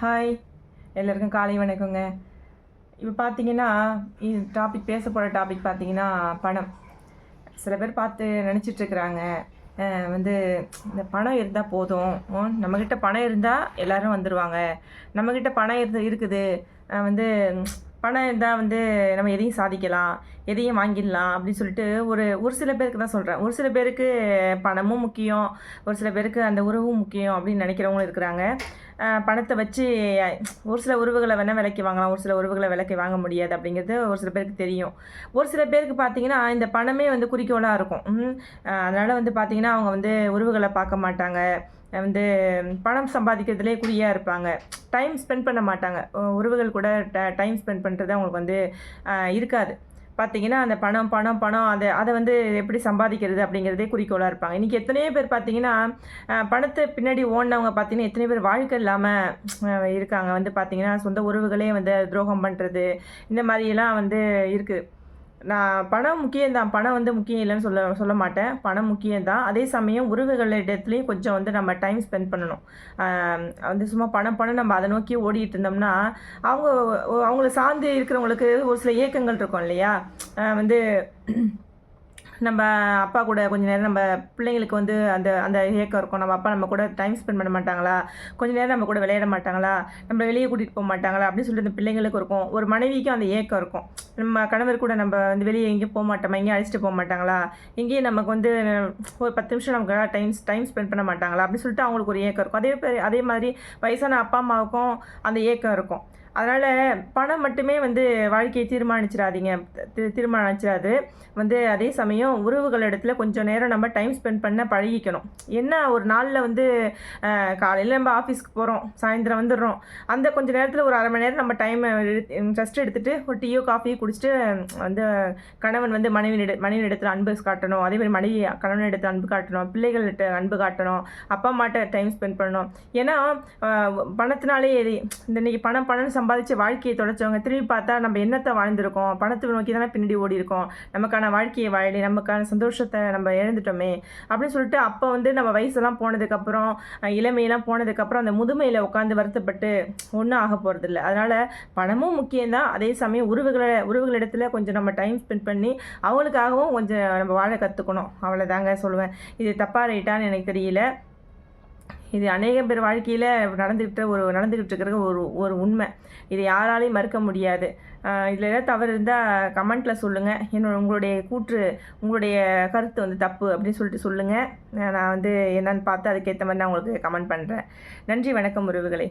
Hi எல்லாருக்கும் காலை வணக்கங்க. இப்போ பார்த்தீங்கன்னா இது டாபிக் பேச போகிற டாபிக் பார்த்தீங்கன்னா பணம். சில பேர் பார்த்து நினச்சிட்டு இருக்கிறாங்க. வந்து இந்த பணம் இருந்தால் போதும். நம்மக்கிட்ட பணம் இருந்தால் எல்லோரும் வந்துடுவாங்க நம்மக்கிட்ட பணம் இருந்து இருக்குது. வந்து பணம் இருந்தால் வந்து நம்ம எதையும் சாதிக்கலாம். எதையும் வாங்கிடலாம் அப்படின்னு சொல்லிட்டு ஒரு ஒரு சில பேருக்கு தான் சொல்கிறேன் ஒரு சில பேருக்கு பணமும் முக்கியம். ஒரு சில பேருக்கு அந்த உறவும் முக்கியம் அப்படின்னு நினைக்கிறவங்களும் இருக்கிறாங்க. பணத்தை வச்சு ஒரு சில உறவுகளை வேணால் விலைக்கு வாங்கலாம் ஒரு சில உறவுகளை விலைக்கு வாங்க முடியாது அப்படிங்கிறது ஒரு சில பேருக்கு தெரியும். ஒரு சில பேருக்கு பார்த்தீங்கன்னா இந்த பணமே வந்து குறிக்கோளாக இருக்கும். அதனால் வந்து பார்த்தீங்கன்னா அவங்க வந்து உறவுகளை பார்க்க மாட்டாங்க. வந்து பணம் சம்பாதிக்கிறதுலே குறியாக இருப்பாங்க. டைம் ஸ்பெண்ட் பண்ண மாட்டாங்க. உறவுகள் கூட டைம் ஸ்பெண்ட் பண்ணுறது அவங்களுக்கு வந்து இருக்காது. பார்த்தீங்கன்னா அந்த பணம் பணம் பணம் அதை அதை வந்து எப்படி சம்பாதிக்கிறது அப்படிங்கிறதே குறிக்கோளாக இருப்பாங்க. இன்றைக்கி எத்தனையோ பேர் பார்த்தீங்கன்னா பணத்தை பின்னாடி ஓடினவங்க பார்த்தீங்கன்னா எத்தனை பேர் வாழ்க்கை இல்லாமல் இருக்காங்க. வந்து பார்த்தீங்கன்னா சொந்த உறவுகளே வந்து துரோகம் பண்ணுறது இந்த மாதிரியெல்லாம் வந்து இருக்குது நான் பணம் முக்கியம்தான். பணம் வந்து முக்கியம் இல்லைன்னு சொல்ல சொல்ல மாட்டேன். பணம் முக்கியம்தான். அதே சமயம் உறவுகளிடத்துலேயும் கொஞ்சம் வந்து நம்ம டைம் ஸ்பெண்ட் பண்ணணும். வந்து சும்மா பணம் பணம் நம்ம அதை நோக்கி ஓடிட்டு இருந்தோம்னா அவங்க அவங்கள சார்ந்து இருக்கிறவங்களுக்கு ஒரு சில ஏக்கங்கள் இருக்கும் இல்லையா? வந்து நம்ம அப்பா கூட கொஞ்ச நேரம் நம்ம பிள்ளைங்களுக்கு வந்து அந்த அந்த ஏக்கம் இருக்கும். நம்ம அப்பா நம்ம கூட டைம் ஸ்பெண்ட் பண்ண மாட்டாங்களா? கொஞ்ச நேரம் நம்ம கூட விளையாட மாட்டாங்களா? நம்ம வெளியே கூட்டிகிட்டு போக மாட்டாங்களா? அப்படின்னு சொல்லிட்டு அந்த பிள்ளைங்களுக்கு இருக்கும். ஒரு மனைவிக்கும் அந்த ஏக்கம் இருக்கும். நம்ம கணவர் கூட நம்ம வந்து வெளியே எங்கேயும் போக மாட்டோமா? எங்கேயும் அழைச்சிட்டு போக மாட்டாங்களா? எங்கேயும் நமக்கு வந்து ஒரு பத்து நிமிஷம் நமக்கு டைம் டைம் ஸ்பெண்ட் பண்ண மாட்டாங்களா? அப்படின்னு சொல்லிட்டு அவங்களுக்கு ஒரு ஏக்கம் இருக்கும். அதே அதே மாதிரி வயசான அப்பா அம்மாவுக்கும் அந்த ஏக்கம் இருக்கும். அதனால் பணம் மட்டுமே வந்து வாழ்க்கையை தீர்மானிச்சிடாதீங்க. தி- தீர்மானிச்சிடாது. வந்து அதே சமயம் உறவுகள் இடத்துல கொஞ்சம் நேரம் நம்ம டைம் ஸ்பெண்ட் பண்ண பழகிக்கணும். என்ன ஒரு நாளில் வந்து காலையில் நம்ம ஆஃபீஸ்க்கு போகிறோம் சாயந்தரம் வந்துடுறோம். அந்த கொஞ்சம் நேரத்தில் ஒரு அரை மணி நேரம் நம்ம டைம் ரெஸ்ட் எடுத்துகிட்டு ஒரு டீயோ காஃபியோ குடிச்சிட்டு வந்து கணவன் வந்து மனைவி மனைவி இடத்துல அன்பு காட்டணும். அதே மாதிரி மனைவி கணவன் இடத்துல அன்பு காட்டணும். பிள்ளைகள்கிட்ட அன்பு காட்டணும். அப்பா அம்மாட்ட டைம் ஸ்பெண்ட் பண்ணணும். ஏன்னா பணத்தினாலே இந்த இன்னைக்கு பணம் பணம் சம்பாதிச்சு வாழ்க்கையை தொலைச்சவங்க திரும்பி பார்த்தா நம்ம என்னத்தை வாழ்ந்திருக்கோம்? பணத்தை நோக்கி தானே பின்னாடி ஓடி இருக்கோம் நமக்கான வாழ்க்கையை வாழி நமக்கான சந்தோஷத்தை நம்ம இழந்துட்டோமே அப்படின்னு சொல்லிட்டு அப்போ வந்து நம்ம வயசெல்லாம் போனதுக்கப்புறம் இளமையெல்லாம் போனதுக்கப்புறம் அந்த முதுமையில் உட்காந்து வருத்தப்பட்டு ஒன்றும் ஆக போகிறதில்ல அதனால் பணமும் முக்கியம்தான். அதே சமயம் உறவுகளை உறவுகளிடத்தில் கொஞ்சம் நம்ம டைம் ஸ்பெண்ட் பண்ணி அவங்களுக்காகவும் கொஞ்சம் நம்ம வாழ கற்றுக்கணும் அவ்வளோதாங்க சொல்லுவேன். இது தப்பாக ரைட்டான்னு எனக்கு தெரியல. இது அநேக பேர் வாழ்க்கையில் நடந்துக்கிட்ட ஒரு நடந்துக்கிட்டு இருக்கிற ஒரு ஒரு உண்மை. இது யாராலையும் மறுக்க முடியாது. இதில் ஏதாவது தவறு இருந்தால் கமெண்ட்டில் சொல்லுங்கள் என்னோட உங்களுடைய கூற்று உங்களுடைய கருத்து வந்து தப்பு அப்படின்னு சொல்லிட்டு சொல்லுங்கள் நான் வந்து என்னன்னு பார்த்து அதுக்கேற்ற மாதிரி நான் உங்களுக்கு கமெண்ட் பண்ணுறேன் நன்றி வணக்கம் உறவுகளே.